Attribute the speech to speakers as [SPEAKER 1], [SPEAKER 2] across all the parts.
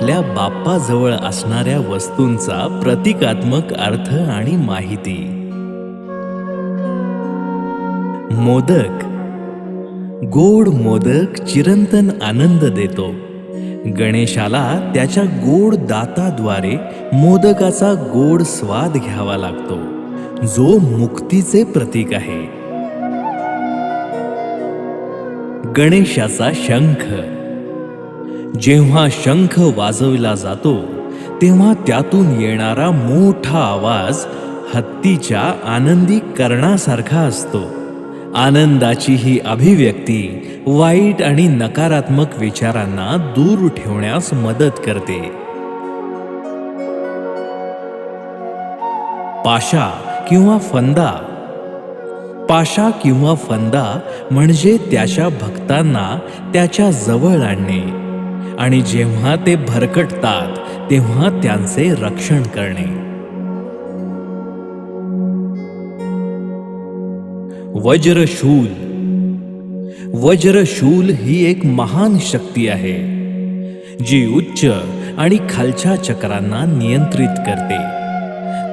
[SPEAKER 1] आपल्या बाप्पाजवळ असणाऱ्या वस्तूंचा प्रतिकात्मक अर्थ आणि माहिती. मोदक. गोड मोदक चिरंतन आनंद देतो. गणेशाला त्याच्या गोड दाताद्वारे मोदकाचा गोड स्वाद घ्यावा लागतो. जो मुक्तीचे प्रतीक आहे. गणेशाचा शंख. जेव्हा शंख वाजविला जातो तेव्हा त्यातून येणारा मोठा आवाज हत्तीच्या आनंदी कर्णासारखा असतो. आनंदाची ही अभिव्यक्ती वाईट आणि नकारात्मक विचारांना दूर ठेवण्यास मदत करते. पाशा किंवा फंदा. पाशा किंवा फंदा म्हणजे त्याच्या भक्तांना त्याच्याजवळ आणणे. आणि जेव्हा ते भरकटतात तेव्हा त्यांचे रक्षण करणे. वज्रशूल वज्रशूल ही एक महान शक्ती आहे जी उच्च आणि खालच्या चक्रांना नियंत्रित करते.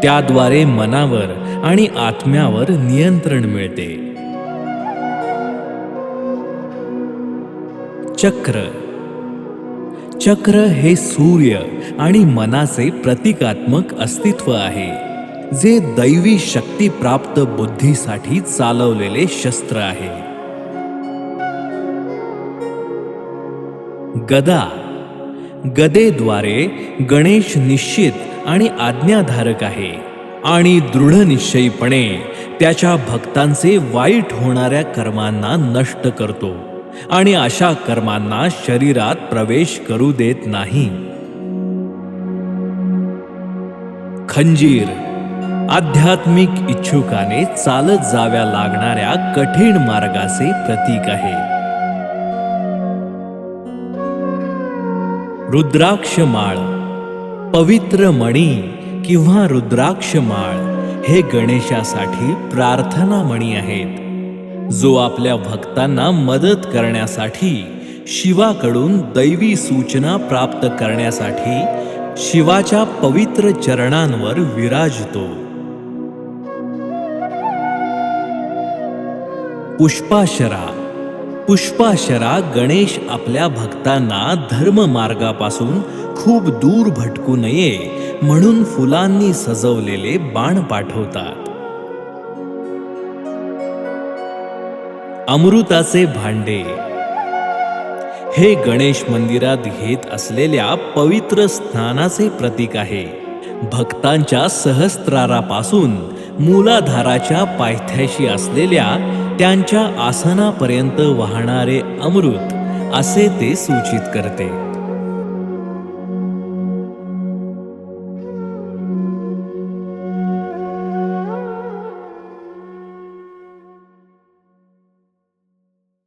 [SPEAKER 1] त्याद्वारे मनावर आणि आत्म्यावर नियंत्रण मिळते. चक्र. चक्र हे सूर्य आणि मनाचे प्रतिकात्मक अस्तित्व आहे जे दैवी शक्ती प्राप्त बुद्धीसाठी चालवलेले शस्त्र आहे. गदा गदेद्वारे गणेश निश्चित आणि आज्ञाधारक आहे आणि दृढनिश्चयीपणे त्याच्या भक्तांचे वाईट होणाऱ्या कर्मांना नष्ट करतो. आणि अशा कर्मांना शरीरात प्रवेश करू देत नाही. खंजीर. आध्यात्मिक इच्छुकाने चालत जाव्या लागणाऱ्या कठीण मार्गाचे प्रतीक आहे. रुद्राक्ष माळ पवित्र मणी किंवा रुद्राक्ष माळ हे गणेशासाठी प्रार्थना मणी आहेत. जो आपल्या भक्तांना मदत करण्यासाठी शिवाकडून दैवी सूचना प्राप्त करण्यासाठी शिवाच्या पवित्र चरणांवर विराजतो. पुष्पाशरा. पुष्पाशरा गणेश आपल्या भक्तांना धर्म मार्गापासून खूप दूर भटकू नये म्हणून फुलांनी सजवलेले बाण पाठवतात. अमृताचे भांडे. हे गणेश मंदिरात घेत असलेल्या पवित्र स्नानाचे प्रतीक आहे. भक्तांच्या सहस्त्रारापासून मूलाधाराच्या पायथ्याशी असलेल्या त्यांच्या आसनापर्यंत वाहणारे अमृत असे ते सूचित करते.